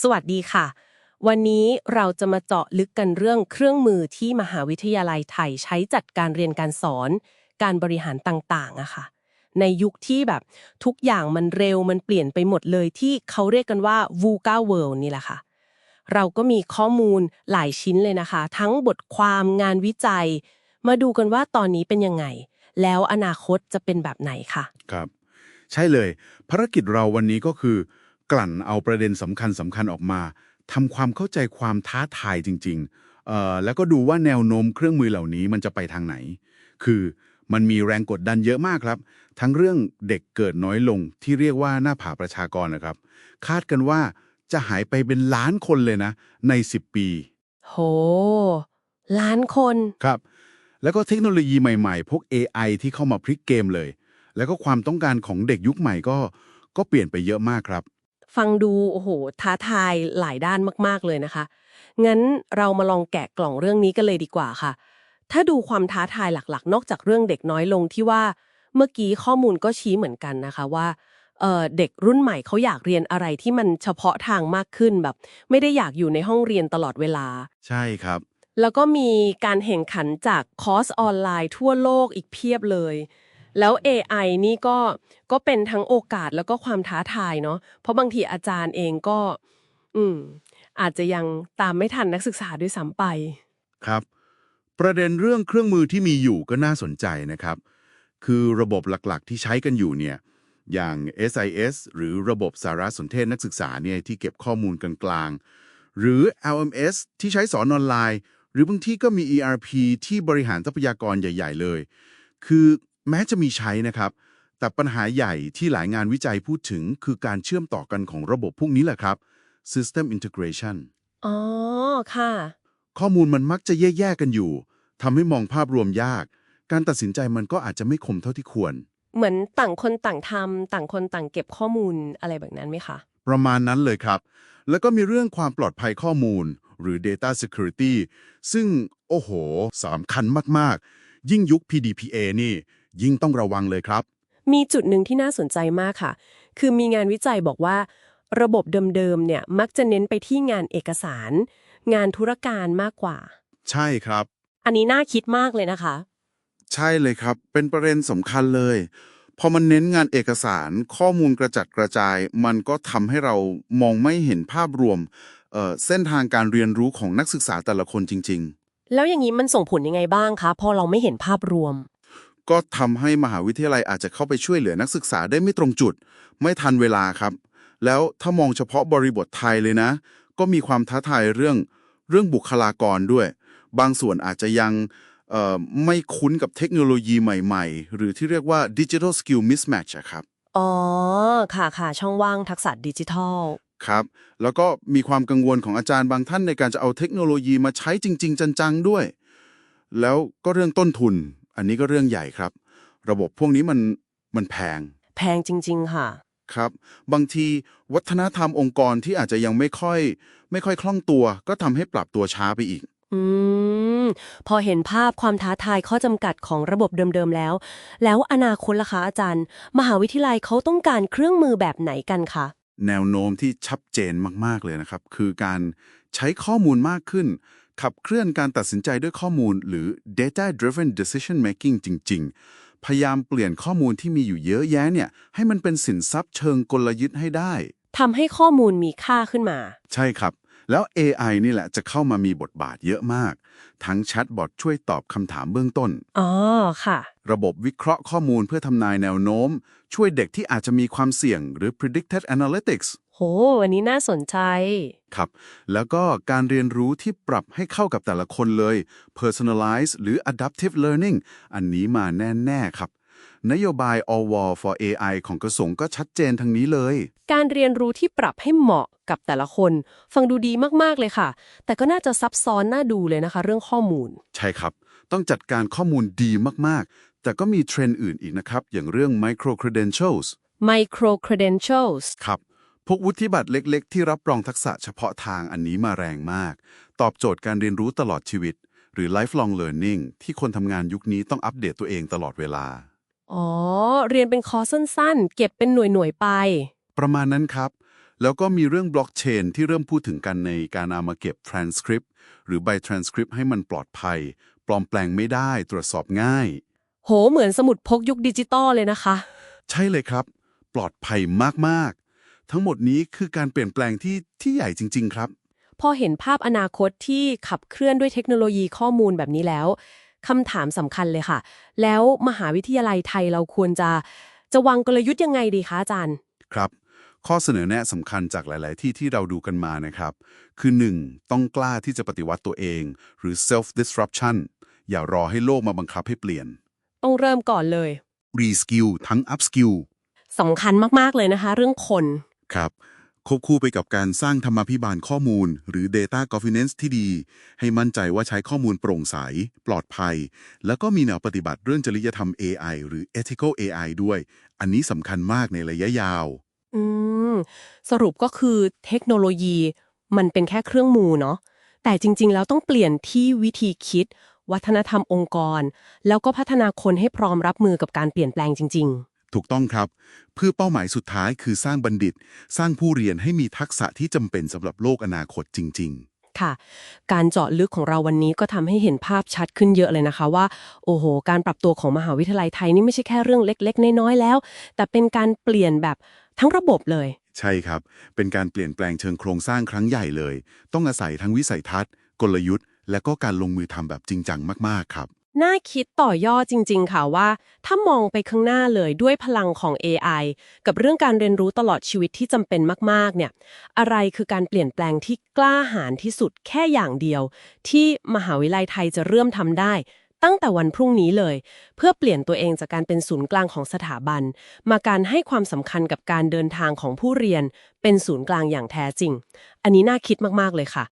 สวัสดีค่ะ วันนี้เราจะมาเจาะลึกกันเรื่องเครื่องมือที่มหาวิทยาลัยไทยใช้จัดการเรียนการสอน การบริหารต่างๆอะค่ะ ในยุคที่แบบทุกอย่างมันเร็วมันเปลี่ยนไปหมดเลยที่เขาเรียกกันว่า VUCA World นี่แหละค่ะ เราก็มีข้อมูลหลายชิ้นเลยนะคะ ทั้งบทความงานวิจัย มาดูกันว่าตอนนี้เป็นยังไง แล้วอนาคตจะเป็นแบบไหนค่ะ ครับ ใช่เลย ภารกิจเราวันนี้ก็คือ กลั่นเอาประเด็นสำคัญสำคัญออกมาทำความเข้าใจความท้าทายจริงๆเอ่อแล้วก็ดูว่าแนวโน้มเครื่องมือเหล่านี้มันจะไปทางไหน คือมันมีแรงกดดันเยอะมากครับ ทั้งเรื่องเด็กเกิดน้อยลงที่เรียกว่าหน้าผาประชากรนะครับ คาดกันว่าจะหายไปเป็นล้านคนเลยนะ ใน 10 ปี โห ล้านคนครับ แล้วก็เทคโนโลยีใหม่ๆ พวก AI ที่เข้ามาพลิกเกมเลย แล้วก็ความต้องการของเด็กยุคใหม่ก็ก็เปลี่ยนไปเยอะมากครับ ฟังดูโอ้โหท้าทายหลายด้านมาก ๆ เลยนะคะ งั้นเรามาลองแกะกล่องเรื่องนี้กันเลยดีกว่าค่ะ ถ้าดูความท้าทายหลักๆ นอกจากเรื่องเด็กน้อยลงที่ว่าเมื่อกี้ข้อมูลก็ชี้เหมือนกันนะคะว่าเอ่อเด็กรุ่นใหม่เขาอยากเรียนอะไรที่มันเฉพาะทางมากขึ้นแบบ ไม่ได้อยากอยู่ในห้องเรียนตลอดเวลา ใช่ครับ แล้วก็มีการแข่งขันจากคอร์สออนไลน์ทั่วโลกอีกเพียบเลย แล้ว AI นี่ก็ก็เป็นทั้งโอกาสแล้วก็ความท้าทายเนาะเพราะบางทีอาจารย์เองก็ อืม อาจจะยังตามไม่ทันนักศึกษาด้วยซ้ำไป ครับ ประเด็นเรื่องเครื่องมือที่มีอยู่ก็น่าสนใจนะครับ คือระบบหลักๆ ที่ใช้กันอยู่เนี่ย อย่าง SIS หรือระบบสารสนเทศนักศึกษาเนี่ยที่เก็บข้อมูลกกลางๆ หรือ LMS ที่ใช้สอนออนไลน์ หรือบางที่ก็มี ERP ที่บริหารทรัพยากรใหญ่ ๆ เลย คือ แม้จะมีใช้นะครับ แต่ปัญหาใหญ่ที่หลายงานวิจัยพูดถึงคือการเชื่อมต่อกันของระบบพวกนี้แหละครับ System Integration อ๋อ ค่ะ ข้อมูลมันมักจะแยกๆกันอยู่ทำให้มองภาพรวมยาก การตัดสินใจมันก็อาจจะไม่คมเท่าที่ควร เหมือนต่างคนต่างทำต่างคนต่างเก็บข้อมูลอะไรแบบนั้นไหมคะ ประมาณนั้นเลยครับ แล้วก็มีเรื่องความปลอดภัยข้อมูล หรือ Data Security ซึ่ง โอ้โหสำคัญมาก ๆ ยิ่งยุค PDPA นี่ ยิ่งต้องระวังเลยครับ มีจุดหนึ่งที่น่าสนใจมากค่ะ คือมีงานวิจัยบอกว่า ระบบเดิมๆเนี่ยมักจะเน้นไปที่งานเอกสาร งานธุรการมากกว่า ใช่ครับ อันนี้น่าคิดมากเลยนะคะ ใช่เลยครับ เป็นประเด็นสำคัญเลยพอมันเน้นงานเอกสารข้อมูลกระจัดกระจาย มันก็ทำให้เรามองไม่เห็นภาพรวมเอ่อเส้นทางการเรียนรู้ของนักศึกษาแต่ละคนจริงแล้วอย่างนี้มันส่งผลยังไงบ้างคะ พอเราไม่เห็นภาพรวมๆ ก็ทำให้มหาวิทยาลัยอาจจะเข้าไปช่วยเหลือนักศึกษาได้ไม่ตรงจุด ไม่ทันเวลาครับ แล้วถ้ามองเฉพาะบริบทไทยเลยนะ ก็มีความท้าทายเรื่องเรื่องบุคลากรด้วย บางส่วนอาจจะยังเอ่อไม่คุ้นกับเทคโนโลยีใหม่ๆ หรือที่เรียกว่า digital skill mismatch อะครับ อ๋อ ค่ะค่ะช่องว่างทักษะดิจิทัล ครับ แล้วก็มีความกังวลของอาจารย์บางท่านในการจะเอาเทคโนโลยีมาใช้จริง ๆ จัง ๆ ด้วย แล้วก็เรื่องต้นทุน อันนี้ก็เรื่องใหญ่ครับ ระบบพวกนี้มันมันแพง แพงจริง ๆ ค่ะ ครับ บางทีวัฒนธรรมองค์กรที่อาจจะยังไม่ค่อย ไม่ค่อยคล่องตัว ก็ทำให้ปรับตัวช้าไปอีก อืม พอเห็นภาพความท้าทายข้อจำกัดของระบบเดิมๆแล้ว แล้วอนาคตล่ะคะอาจารย์ มหาวิทยาลัยเขาต้องการเครื่องมือแบบไหนกันคะ แนวโน้มที่ชัดเจนมาก ๆ เลยนะครับ คือการใช้ข้อมูลมากขึ้น ขับเคลื่อนการตัดสินใจด้วยข้อมูลหรือ data driven decision making จริง ๆ พยายามเปลี่ยนข้อมูลที่มีอยู่เยอะแยะเนี่ยให้มันเป็นสินทรัพย์เชิงกลยุทธ์ให้ได้ทำให้ข้อมูลมีค่าขึ้นมา ใช่ครับ แล้ว AI นี่แหละจะเข้ามามีบทบาทเยอะมาก ทั้งแชทบอทช่วยตอบคำถามเบื้องต้น อ๋อ ค่ะ ระบบวิเคราะห์ข้อมูลเพื่อทำนายแนวโน้ม ช่วยเด็กที่อาจจะมีความเสี่ยงหรือ predicted analytics โหอันนี้น่าสนใจ ครับ แล้วก็การเรียนรู้ที่ปรับให้เข้ากับแต่ละคนเลย personalize หรือ adaptive learning อันนี้มาแน่ ๆ ครับ นโยบาย All War for AI ของกระทรวงก็ชัดเจนทางนี้เลย การเรียนรู้ที่ปรับให้เหมาะกับแต่ละคน ฟังดูดีมาก ๆ เลยค่ะ แต่ก็น่าจะซับซ้อนน่าดูเลยนะคะ เรื่องข้อมูล ใช่ครับ ต้องจัดการข้อมูลดีมาก ๆ แต่ก็มีเทรนด์อื่นอีกนะครับ อย่างเรื่อง micro credentials micro credentials ครับ พวกวุฒิบัตรเล็ก ๆ ที่รับรองทักษะเฉพาะทางอันนี้มาแรงมาก ตอบโจทย์การเรียนรู้ตลอดชีวิต หรือ lifelong learning ที่คนทำงานยุคนี้ต้องอัปเดตตัวเองตลอดเวลา อ๋อ เรียนเป็นคอร์สสั้นๆ เก็บเป็นหน่วยๆไป ประมาณนั้นครับ แล้วก็มีเรื่องบล็อกเชนที่เริ่มพูดถึงกันในการเอามาเก็บ transcript หรือใบ transcript ให้มันปลอดภัย ปลอมแปลงไม่ได้ตรวจสอบง่าย โห เหมือนสมุดพกยุคดิจิตอลเลยนะคะ ใช่เลยครับ ปลอดภัยมากๆ ทั้งหมดนี้คือการเปลี่ยนแปลงที่ที่ใหญ่จริง ๆ ครับ พอเห็นภาพอนาคตที่ขับเคลื่อนด้วยเทคโนโลยีข้อมูลแบบนี้แล้ว คำถามสำคัญเลยค่ะ แล้วมหาวิทยาลัยไทยเราควรจะจะวางกลยุทธ์ยังไงดีคะอาจารย์ ครับ ข้อเสนอแนะสำคัญจากหลาย ๆ ที่ที่เราดูกันมานะครับ คือ 1. ต้องกล้าที่จะปฏิวัติตัวเอง หรือ self disruption อย่ารอให้โลกมาบังคับให้เปลี่ยน ต้องเริ่มก่อนเลย reskill ทั้ง upskill สำคัญมาก ๆ เลยนะคะ เรื่องคน ครับ ควบคู่ไปกับการสร้างธรรมาภิบาลข้อมูล หรือ data governance ที่ดี ให้มั่นใจว่าใช้ข้อมูลโปร่งใส ปลอดภัย แล้วก็มีแนวปฏิบัติเรื่องจริยธรรม AI หรือ ethical AI ด้วย อันนี้สำคัญมากในระยะยาว อืม สรุปก็คือเทคโนโลยี มันเป็นแค่เครื่องมือเนาะแต่จริง ๆ แล้วต้องเปลี่ยนที่วิธีคิด วัฒนธรรมองค์กร แล้วก็พัฒนาคนให้พร้อมรับมือกับการเปลี่ยนแปลงจริง ๆ ถูกต้องครับ เพื่อเป้าหมายสุดท้ายคือสร้างบัณฑิต สร้างผู้เรียนให้มีทักษะที่จำเป็นสำหรับโลกอนาคตจริงค่ะการเจาะลึกของเราวันนี้ก็ทำให้เห็นภาพชัดขึ้นเยอะเลยนะคะว่า โอ้โห การปรับตัวของมหาวิทยาลัยไทยนี่ไม่ใช่แค่เรื่องเล็ก ๆ น้อยๆแล้ว แต่เป็นการเปลี่ยนแบบทั้งระบบเลยๆใช่ครับ เป็นการเปลี่ยนแปลงเชิงโครงสร้างครั้งใหญ่เลย ต้องอาศัยทั้งวิสัยทัศน์ กลยุทธ์ และก็การลงมือทำแบบจริงจังมากๆครับ น่าคิดต่อยอดจริง ๆ ค่ะว่า ถ้ามองไปข้างหน้าเลยด้วยพลังของ AI กับเรื่องการเรียนรู้ตลอดชีวิตที่จำเป็นมาก ๆ เนี่ย อะไรคือการเปลี่ยนแปลงที่กล้าหาญที่สุดแค่อย่างเดียว ที่มหาวิทยาลัยไทยจะเริ่มทำได้ ตั้งแต่วันพรุ่งนี้เลย เพื่อเปลี่ยนตัวเองจากการเป็นศูนย์กลางของสถาบัน มาการให้ความสำคัญกับการเดินทางของผู้เรียน เป็นศูนย์กลางอย่างแท้จริง อันนี้น่าคิดมากๆเลยค่ะ